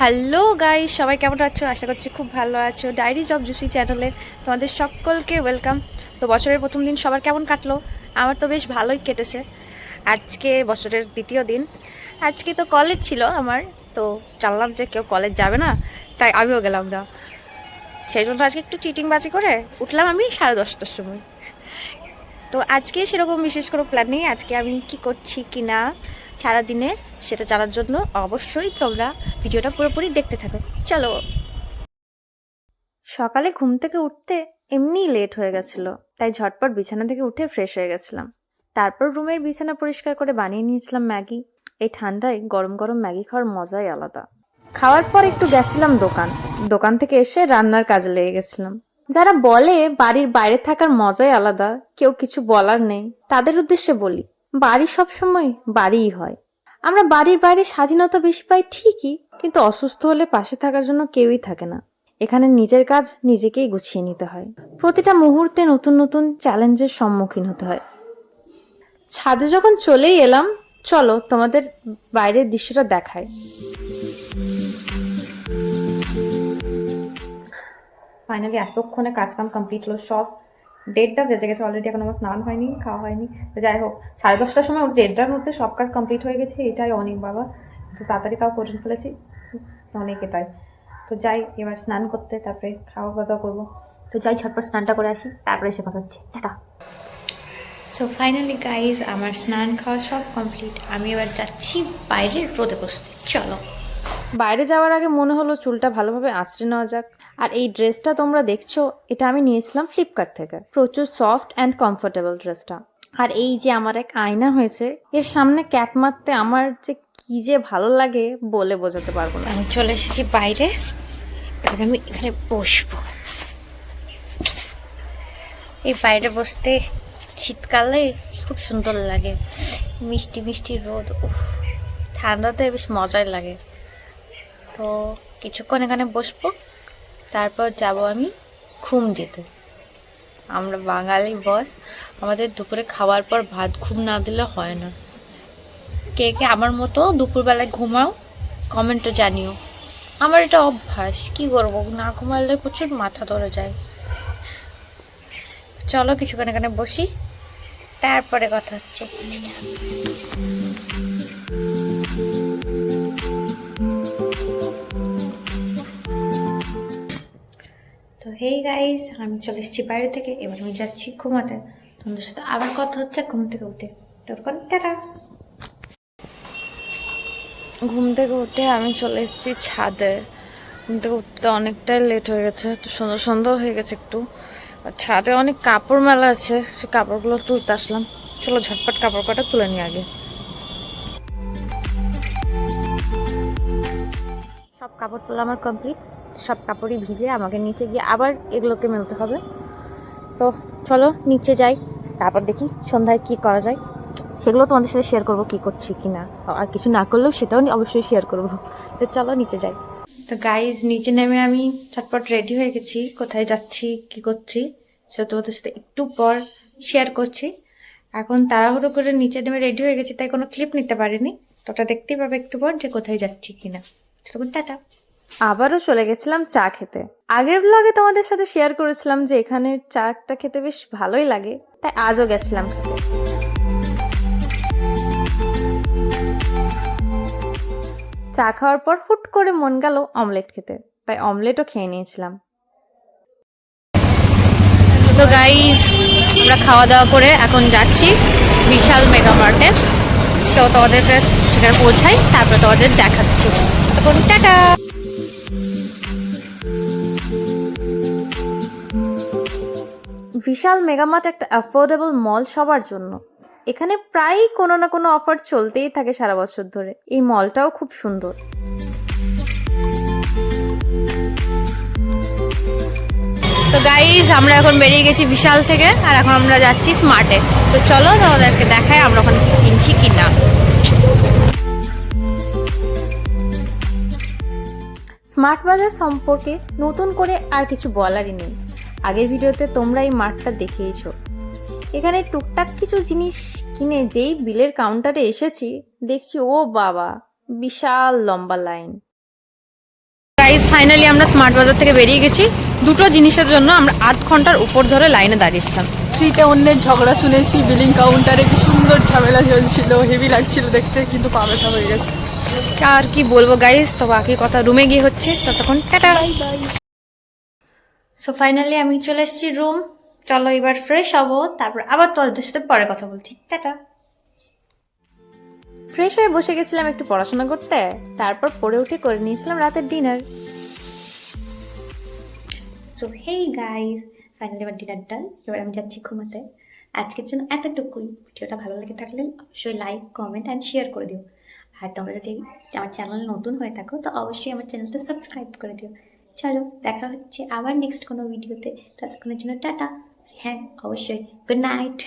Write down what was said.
Hello guy সবাই কেমন আছো? আশা করছি খুব ভালো আছো। ডায়েরিজ অফ জুসি চ্যানেলে তোমাদের সকলকে ওয়েলকাম তো বছরের প্রথম দিন সবার কেমন কাটলো? আমার তো বেশ ভালোই কেটেছে। আজকে বছরের দ্বিতীয় দিন। আজকে তো কলেজ ছিল আমার, তো জানলাম যে কেউ কলেজ যাবে না, তাই আমিও গেলাম না। সেই জন্য আজকে একটু চিটিং বাজি করে উঠলাম আমি সাড়ে দশটার সময়। তো আজকে সেরকম বিশেষ কোনো প্ল্যান নেই। আজকে আমি কি করছি কি না সারাদিনে সেটা জানার জন্য অবশ্যই তোমরা ভিডিওটা পুরোপুরি দেখতে থাকো। চলো। সকালে ঘুম থেকে উঠতে এমনিই লেট হয়ে গেছিল, তাই ঝটপট বিছানা থেকে উঠে ফ্রেশ হয়ে গেছিলাম। তারপর রুমের বিছানা পরিষ্কার করে বানিয়ে নিয়েছিলাম ম্যাগি। এই ঠান্ডায় গরম গরম ম্যাগি খাওয়ার মজাই আলাদা। খাওয়ার পর একটু গেছিলাম দোকান। দোকান থেকে এসে রান্নার কাজে লেগে গেছিলাম। যারা বলে বাড়ির বাইরে থাকার মজাই আলাদা, কেউ কিছু বলার নেই, তাদের উদ্দেশ্যে বলি। বাড়ি সবসময় বাড়িই হয়। আমরা বাড়ির বাইরে স্বাধীনতা বেশি পাই ঠিকই, কিন্তু অসুস্থ হলে পাশে থাকার জন্য কেউই থাকে না। এখানে নিজের কাজ নিজেকেই গুছিয়ে নিতে হয়। প্রতিটা মুহূর্তে নতুন নতুন চ্যালেঞ্জের সম্মুখীন হতে হয়। ছাদে যখন চলেই এলাম, চলো তোমাদের বাইরের দৃশ্যটা দেখায় ফাইনালি এতক্ষণে কাজকাম কমপ্লিট হলো, সব দেড়টা বেজে গেছে অলরেডি এখন আমার স্নান হয়নি, খাওয়া হয়নি। তো যাই হোক, সাড়ে দশটার সময় দেড়টার মধ্যে সব কাজ কমপ্লিট হয়ে গেছে, এটাই অনেক বাবা। তো তাড়াতাড়ি খাওয়া করে ফেলেছি, অনেক এটাই। তো যাই, এবার স্নান করতে, তারপরে খাওয়া দাওয়া করব। তো যাই, ঝটপট স্নানটা করে আসি, তারপরে এসে কথা হচ্ছে। টাটা। সো ফাইনালি গাইজ আমার স্নান খাওয়া সব কমপ্লিট আমি এবার যাচ্ছি বাইরের রোদে বসতে। চলো। বাইরে যাওয়ার আগে মনে হলো চুলটা ভালোভাবে আঁচড়ে নেওয়া যাক। আর এই ড্রেসটা তোমরা দেখছ, এটা আমি নিয়েছিলাম ফ্লিপকার্ট থেকে। প্রচুর সফট অ্যান্ড কমফোর্টেবল ড্রেসটা। আর এই যে আমার এক আয়না হয়েছে, এর সামনে ক্যাপ মারতে আমার যে কি যে ভালো লাগে বলে বোঝাতে পারব না। আমি চলে এসেছি বাইরে আমি এখানে বসবো। এই বাইরে বসতে শীতকালে খুব সুন্দর লাগে। মিষ্টি মিষ্টি রোদ ঠান্ডাতে বেশ মজাই লাগে। তো কিছুক্ষণ এখানে বসবো। তারপর যাব আমি ঘুম দিতে আমরা বাঙালি বস, আমাদের দুপুরে খাওয়ার পর ভাত ঘুম না দিলে হয় না। কে কে আমার মতো দুপুরবেলায় ঘুমাও কমেন্টও জানিও। আমার এটা অভ্যাস, কি করব? না ঘুমালে প্রচুর মাথা ধরে যায়। চলো কিছুক্ষণ এখানে বসি, তারপরে কথা হচ্ছে। হেই গাইস আমি চলে এসেছি বাইরে থেকে, এবার আমি যাচ্ছি ঘুমাতে। তোমাদের সাথে আবার কথা হচ্ছে ঘুম থেকে উঠে। তখন টাটা। ঘুম থেকে উঠে আমি চলে এসেছি ছাদে। ঘুম থেকে উঠতে অনেকটাই লেট হয়ে গেছে তো সন্ধ্যা সন্ধ্যা হয়ে গেছে একটু। আর ছাদে অনেক কাপড় মেলা আছে সে কাপড়গুলো তুলতে আসলাম। চলো ঝটপট কাপড় কটা তুলে নিই আগে। সব কাপড় তোলা আমার কমপ্লিট সব কাপড়ই ভিজে আমাকে নিচে গিয়ে আবার এগুলোকে মেলতে হবে। তো চলো, নিচে যাই, তারপর দেখি সন্ধ্যায় কি করা যায়। সেগুলো তোমাদের সাথে শেয়ার করব কি করছি কি না। আর কিছু না করলেও সেটাও অবশ্যই শেয়ার করব। তো চলো, নিচে যাই। তো গাইজ নিচে নেমে আমি চটপট রেডি হয়ে গেছি, কোথায় যাচ্ছি, কি করছি, সেটা তোমাদের সাথে একটু পর শেয়ার করছি। এখন তাড়াহুড়ো করে নিচে নেমে রেডি হয়ে গেছি, তাই কোনো ক্লিপ নিতে পারিনি। তো ওটা দেখতেই পাবে একটু পর যে কোথায় যাচ্ছি কিনা তখন টাটা। আবারও চলে গেছিলাম চা খেতে। আগের ব্লগে তোমাদের সাথে শেয়ার করেছিলাম যে এখানে চাটা খেতে বেশ ভালোই লাগে, তাই আজও গেছিলাম খেতে। চা খাওয়ার পর হুট করে মন গেল অমলেট খেতে, তাই অমলেটও খেয়ে নিয়েছিলাম। তো গাইজ আমরা খাওয়া দাওয়া করে এখন যাচ্ছি বিশাল মেগা মার্টে তো তোমাদেরকে সেখানে পৌঁছাই, তারপরে তোমাদের দেখাচ্ছি। তখন টাটা! বিশাল মেগামার্ট একটা অ্যাফোর্ডেবল মল সবার জন্য। এখানে প্রায়ই কোনো না কোনো অফার চলতেই থাকে সারা বছর ধরে। এই মলটাও খুব সুন্দর। তো গাইজ আমরা এখন বেরিয়ে গেছি বিশাল থেকে আর এখন আমরা যাচ্ছি স্মার্টে তো চলো তোমাদেরকে দেখায় আমরা ওখানে কিনছি কি না। স্মার্ট বাজার সম্পর্কে নতুন করে আর কিছু বলারই নেই। আগের ভিডিওতে তোমরা এই মাঠটা দেখিয়েছো। এখানে টুকটাক কিছু জিনিস কিনে যেই বিলের কাউন্টারে এসেছি দেখছি ও বাবা বিশাল লম্বা লাইন ফাইনালি আমরা স্মার্ট বাজার থেকে বেরিয়ে গেছি। দুটো জিনিসের জন্য আমরা আধ ঘণ্টার উপর ধরে লাইনে দাঁড়িয়েছিলাম ফ্রিতে অন্যের ঝগড়া শুনেছি বিলিং কাউন্টারে কি সুন্দর ঝামেলা চলছিল হেভি লাগছিল দেখতে কিন্তু পা ব্যথা হয়ে গেছে। আর কি বলব গাইস তো বাকি কথা রুমে গিয়ে হচ্ছে ততক্ষণ টাটা। সো ফাইনালি আমি চলে এসেছি রুম চলো এবার ফ্রেশ হব তারপর আবার তোমাদের সাথে পরে কথা বলছি। টাটা। ফ্রেশ হয়ে বসে গেছিলাম একটু পড়াশোনা করতে তারপর পড়ে উঠে করে নিয়েছিলাম রাতের dinner so hey guys finally আমার ডিনার ডান এবার আমি যাচ্ছি ঘুমাতে। আজকের জন্য এতটুকুই। ভিডিওটা ভালো লেগে থাকলে অবশ্যই লাইক কমেন্ট অ্যান্ড শেয়ার করে দিও। আর তোমরা যদি আমার চ্যানেল নতুন হয়ে থাকো তো অবশ্যই আমার চ্যানেলটা সাবস্ক্রাইব করে দিও। চলো দেখা হচ্ছে আবার নেক্সট কোনো ভিডিওতে ততক্ষণের জন্য টাটা। হ্যাঁ অবশ্যই। Good night